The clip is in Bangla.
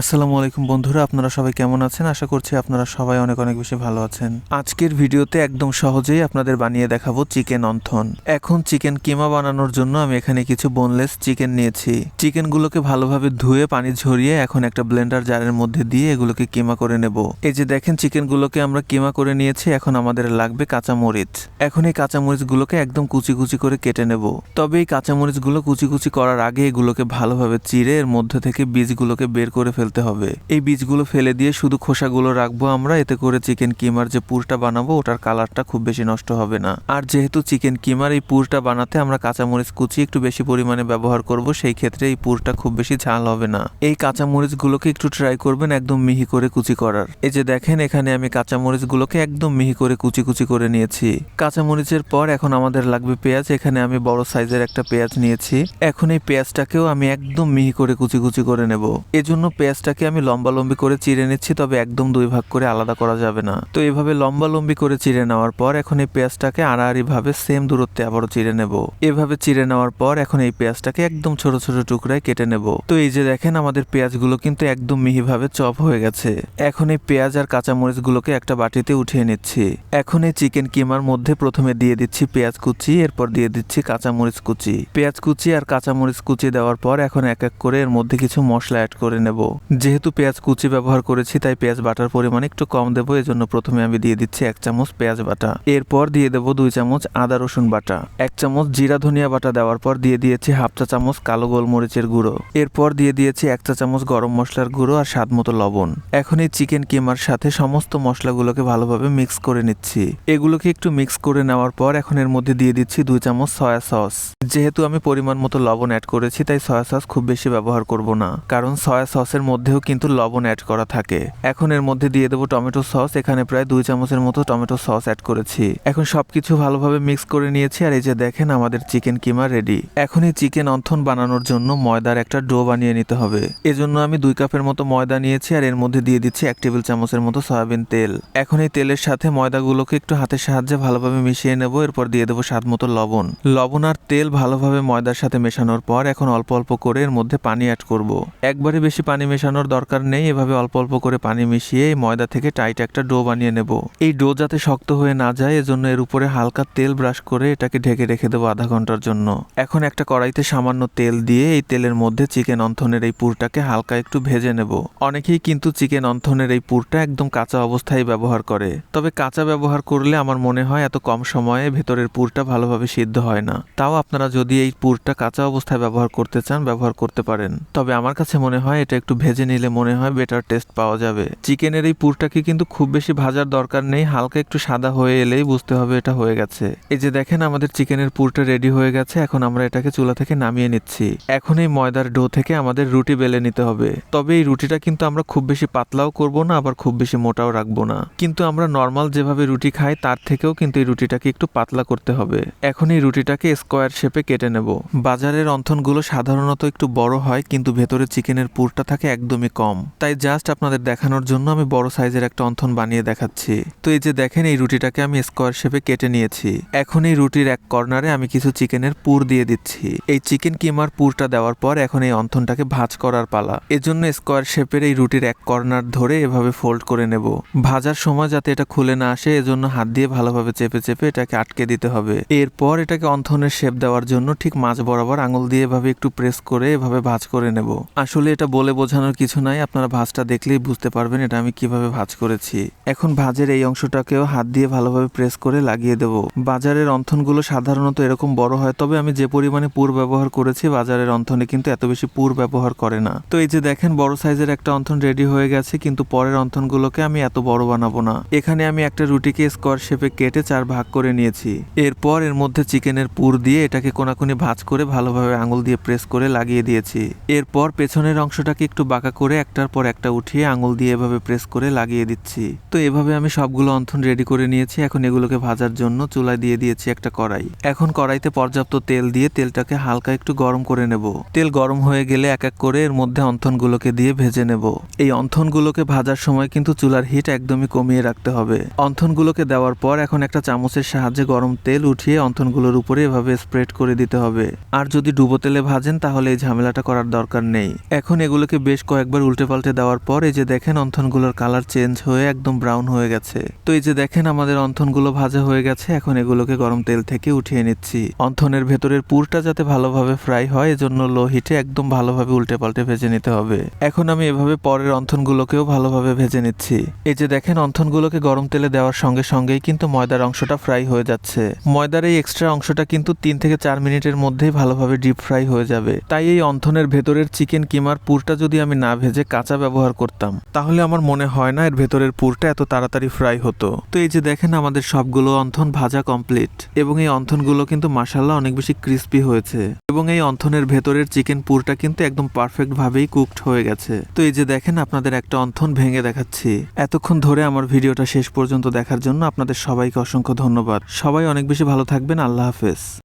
আসসালামু আলাইকুম বন্ধুরা, আপনারা সবাই কেমন আছেন? আশা করছি আপনারা সবাই অনেক অনেক বেশি ভালো আছেন। আজকের ভিডিওতে একদম সহজেই আপনাদের বানিয়ে দেখাবো চিকেন অন্থন। এখন চিকেন কিমা বানানোর জন্য আমি এখানে কিছু বোনলেস চিকেন নিয়েছি। চিকেনগুলোকে ভালোভাবে ধুয়ে পানি ঝরিয়ে এখন একটা ব্লেন্ডার জারের মধ্যে দিয়ে এগুলোকে কিমা করে নেব। এই যে দেখেন চিকেনগুলোকে আমরা কিমা করে নিয়েছি, এখন আমাদের লাগবে কাঁচা মরিচ এখন এই কাঁচা মরিচগুলোকে একদম কুচি কুচি করে কেটে নেব। তবে এই কাঁচা মরিচগুলো কুচি কুচি করার আগে এগুলোকে ভালোভাবে চিড়ে এর মধ্যে থেকে বীজগুলোকে বের করে ফেলতে হবে। এই বীজগুলো ফেলে দিয়ে শুধু খোসাগুলো রাখব আমরা, এতে করে চিকেন কিমার যে পুরটা বানাবো, ওটার কালারটা খুব বেশি নষ্ট হবে না। আর যেহেতু চিকেন কিমার এই পুরটা বানাতে আমরা কাঁচামরিচ কুচি একটু বেশি পরিমাণে ব্যবহার করব, সেই ক্ষেত্রে এই পুরটা খুব বেশি ঝাল হবে না। এই কাঁচামরিচগুলোকে একটু ট্রাই করবেন একদম মিহি করে কুচি করার। এই যে দেখেন, এখানে আমি কাঁচামরিচগুলোকে একদম মিহি করে কুচি কুচি করে নিয়েছি। কাঁচামরিচের পর এখন আমাদের লাগবে পেঁয়াজ, এখানে আমি বড় সাইজের একটা পেঁয়াজ নিয়েছি। এখন এই পেঁয়াজটাকেও আমি একদম মিহি করে কুচি কুচি করে নেব। এজন্য পেঁয়াজটাকে আমি লম্বা লম্বি করে চিড়ে নিচ্ছি, তবে একদম দুই ভাগ করে আলাদা করা যাবে না। তো এভাবে লম্বা লম্বি করে চিড়ে নেওয়ার পর এখন এই পেঁয়াজটাকে আড়াআড়ি ভাবে সেম দূরত্বে আবারও চিড়ে নেব। এভাবে চিড়ে নেওয়ার পর এখন এই পেঁয়াজটাকে একদম ছোট ছোট টুকরায় কেটে নেব। তো এই যে দেখেন, আমাদের পেঁয়াজগুলো কিন্তু একদম মিহিভাবে চপ হয়ে গেছে। এখন এই পেঁয়াজ আর কাঁচামরিচগুলোকে একটা বাটিতে উঠিয়ে নিচ্ছি। এখন এই চিকেন কিমার মধ্যে প্রথমে দিয়ে দিচ্ছি পেঁয়াজ কুচি, এরপর দিয়ে দিচ্ছি কাঁচামরিচ কুচি। পেঁয়াজ কুচি আর কাঁচামরিচ কুচি দেওয়ার পর এখন এক এক করে এর মধ্যে কিছু মশলা অ্যাড করে নেব। যেহেতু পেঁয়াজ কুচি ব্যবহার করেছি, তাই পেঁয়াজ বাটার পরিমাণ একটু কম দেবো। এজন্য প্রথমে আমি দিয়ে দিচ্ছি এক চামচ পেঁয়াজ বাটা। এরপর দিয়ে দেবো দুই চামচ আদা রসুন বাটা। এক চামচ জিরা ধনিয়া বাটা দেওয়ার পর দিয়ে দিয়েছি হাফ চা চামচ কালো গোলমরিচের গুঁড়ো। এরপর দিয়ে দিয়েছি এক চা চামচ গরম মশলার গুঁড়ো আর স্বাদ মতো লবণ। এখন এই চিকেন কিমার সাথে সমস্ত মশলাগুলোকে ভালোভাবে মিক্স করে নিচ্ছি। এগুলোকে একটু মিক্স করে নেওয়ার পর এখন এর মধ্যে দিয়ে দিচ্ছি দুই চামচ সয়া সস। যেহেতু আমি পরিমাণ মতো লবণ অ্যাড করেছি, তাই সয়া সস খুব বেশি ব্যবহার করব না। কারণ সয়া সসের মধ্যেও কিন্তু লবণ অ্যাড করা থাকে। এখন এর মধ্যে দিয়ে দেবো টমেটো সস, এখানে প্রায় দুই চামচের মতো টমেটো সস অ্যাড করেছি। এখন সবকিছু ভালোভাবে মিক্স করে নিয়েছি, আর এই যে দেখেন আমাদের চিকেন কিমা রেডি এখন এই চিকেন অন্থন বানানোর জন্য ময়দার একটা ডো বানিয়ে নিতে হবে। এজন্য আমি দুই কাপের মতো ময়দা নিয়েছি, আর এর মধ্যে দিয়ে দিচ্ছি এক টেবিল চামচের মতো সয়াবিন তেল। এখন এই তেলের সাথে ময়দাগুলোকে একটু হাতের সাহায্যে ভালোভাবে মিশিয়ে নেব, এরপর দিয়ে দেবো স্বাদ মতো লবণ। লবণ আর তেল ভালোভাবে ময়দার সাথে মেশানোর পর এখন অল্প অল্প করে এর মধ্যে পানি অ্যাড করব। একবারে বেশি পানি মেশানোর দরকার নেই। এভাবে অল্প অল্প করে পানি মিশিয়ে এই ময়দা থেকে টাইট একটা ডো বানিয়ে নেব। এই ডো যাতে শক্ত হয়ে না যায়, এজন্য এর উপরে হালকা তেল ব্রাশ করে এটাকে ঢেকে রেখে দেবো আধা ঘণ্টার জন্য। এখন একটা কড়াইতে সামান্য তেল দিয়ে এই তেলের মধ্যে চিকেন অন্থনের এই পুরটাকে হালকা একটু ভেজে নেব। অনেকেই কিন্তু চিকেন অন্থনের এই পুরটা একদম কাঁচা অবস্থায় ব্যবহার করে। তবে কাঁচা ব্যবহার করলে আমার মনে হয় এত কম সময়ে ভেতরের পুরটা ভালোভাবে সিদ্ধ হয় না। তাও আপনারা যদি এই পুরটা কাঁচা অবস্থায় ব্যবহার করতে চান, ব্যবহার করতে পারেন। তবে আমার কাছে মনে হয় এটা একটু ভেজে নিলে মনে হয় বেটার টেস্ট পাওয়া যাবে। চিকেনের এই পুরটাকে কিন্তু খুব বেশি ভাজার দরকার নেই, হালকা একটু সাদা হয়ে এলেই বুঝতে হবে এটা হয়ে গেছে। এই যে দেখেন আমাদের চিকেনের পুরটা রেডি হয়ে গেছে, এখন আমরা এটাকে চুলা থেকে নামিয়ে নিচ্ছি। এখন এই ময়দার ডো থেকে আমাদের রুটি বেলে নিতে হবে। তবে এই রুটিটা কিন্তু আমরা খুব বেশি পাতলাও করব না, আবার খুব বেশি মোটাও রাখব না। কিন্তু আমরা নর্মাল যেভাবে রুটি খাই, তার থেকেও কিন্তু এই রুটিটাকে একটু পাতলা করতে হবে। এখন এই রুটিটাকে স্কোয়ার শেপে কেটে নেব। বাজারের অন্থনগুলো সাধারণত একটু বড় হয়, কিন্তু ভেতরে চিকেনের পুরটা থাকে একদমই কম। তাই জাস্ট আপনাদের দেখানোর জন্য আমি বড় সাইজের একটা অন্থন বানিয়ে দেখাচ্ছি। তো এই যে দেখেন, এই রুটিটাকে আমি স্কোয়ার শেপে কেটে নিয়েছি। এখন এই রুটির এক কর্নারে আমি কিছু চিকেনের পুর দিয়ে দিচ্ছি। এই চিকেন কিমার পুরটা দেওয়ার পর এখন এই অন্থনটাকে ভাজ করার পালা। এজন্য স্কোয়ার শেপের এই রুটির এক কর্নার ধরে এভাবে ফোল্ড করে নেব। ভাজার সময় যাতে এটা খুলে না আসে, এজন্য হাত দিয়ে ভালোভাবে চেপে চেপে এটাকে আটকে দিতে হবে। এরপর এটাকে অন্থনের শেপ দেওয়ার জন্য ঠিক মাঝ বরাবর আঙুল দিয়ে এভাবে একটু প্রেস করে এভাবে ভাজ করে নেব। আসলে এটা বলে বোঝানোর কিছু নাই, আপনারা ভাজটা দেখলেই বুঝতে পারবেন এটা আমি কীভাবে ভাজ করেছি। এখন ভাজের এই অংশটাকেও হাত দিয়ে ভালোভাবে প্রেস করে লাগিয়ে দেব। বাজারের অন্থনগুলো সাধারণত এরকম বড় হয়, তবে আমি যে পরিমাণে পুর ব্যবহার করেছি, বাজারের অন্থনে কিন্তু এত বেশি পুর ব্যবহার করে না। তো এই যে দেখেন, বড় সাইজের একটা অন্থন রেডি হয়ে গেছে, কিন্তু পরের অন্থনগুলোকে আমি এত বড় বানাবো না। এখানে আমি একটা রুটিকে স্কোয়ার শেপে কেটে চার ভাগ করে নিয়েছি। এরপর এর মধ্যে চিকেনের পুর দিয়ে এটাকে কোনাকুনি ভাঁজ করে ভালোভাবে আঙুল দিয়ে প্রেস করে লাগিয়ে দিয়েছি। এরপর পেছনের অংশটাকে একটু বাঁকা করে একটার পর একটা উঠিয়ে আঙুল দিয়ে এভাবে প্রেস করে লাগিয়ে দিচ্ছি। তো এভাবে আমি সবগুলো অন্থন রেডি করে নিয়েছি, এখন এগুলোকে ভাজার জন্য চুলায় দিয়ে দিয়েছি একটা কড়াই। এখন কড়াইতে পর্যাপ্ত তেল দিয়ে তেলটাকে হালকা একটু গরম করে নেব। তেল গরম হয়ে গেলে এক এক করে এর মধ্যে অন্থনগুলোকে দিয়ে ভেজে নেব। এই অন্থনগুলোকে ভাজার সময় কিন্তু চুলার হিট একদমই কমিয়ে রাখতে হবে। অন্থনগুলোকে দেওয়ার পর এখন একটা চামচের সাহায্যে গরম তেল উঠিয়ে অন্থনগুলোর উপরে এভাবে স্প্রেড করে দিতে হবে। আর যদি ডুবো তেলে ভাজেন তাহলে এই ঝামেলাটা করার দরকার নেই। এখন এগুলোকে বেশ কয়েকবার উল্টে পাল্টে দেওয়ার পর এই যে দেখেন অন্থনগুলোর কালার চেঞ্জ হয়ে একদম ব্রাউন হয়ে গেছে। তো এই যে দেখেন আমাদের অন্থনগুলো ভাজা হয়ে গেছে, এখন এগুলোকে গরম তেল থেকে উঠিয়ে নিচ্ছি। অন্থনের ভেতরের পুরটা যাতে ভালোভাবে ফ্রাই হয়, এজন্য লো হিটে একদম ভালোভাবে উল্টে পাল্টে ভেজে নিতে হবে। এখন আমি এভাবে পরের অন্থনগুলোকেও ভালোভাবে ভেজে নিচ্ছি। এই যে দেখেন অন্থনগুলোকে গরম তেলে দেওয়ার সঙ্গে সঙ্গেই কিন্তু ময়দার অংশটা ফ্রাই হয়ে যাচ্ছে। ময়দার এই এক্সট্রা অংশটা কিন্তু তিন থেকে চার মিনিটের মধ্যেই ভালোভাবে ডিপ ফ্রাই হয়ে যাবে। তাই এই অন্থনের ভেতরের চিকেন কিমার পুরটা যদি আমি না ভেজে কাঁচা ব্যবহার করতাম। তাহলে আমার মনে হয় না এর ভেতরের পুরটা এত তাড়াতাড়ি ফ্রাই হতো। তো এই যে দেখেন আমাদের সবগুলো অন্থন ভাজা কমপ্লিট এবং এই অন্থনগুলো কিন্তু মাসাল্লাহ অনেক বেশি ক্রিস্পি হয়েছে। এবং এই অন্থনের ভেতরের চিকেন পুরটা কিন্তু একদম পারফেক্ট ভাবেই কুকড হয়ে গেছে। তো এই যে দেখেন আপনাদের একটা অন্থন ভেঙে দেখাচ্ছি। এতক্ষণ ধরে আমার ভিডিওটা শেষ পর্যন্ত দেখার জন্য আপনাদের সবাইকে অসংখ্য ধন্যবাদ। সবাই অনেক বেশি ভালো থাকবেন। আল্লাহ হাফেজ।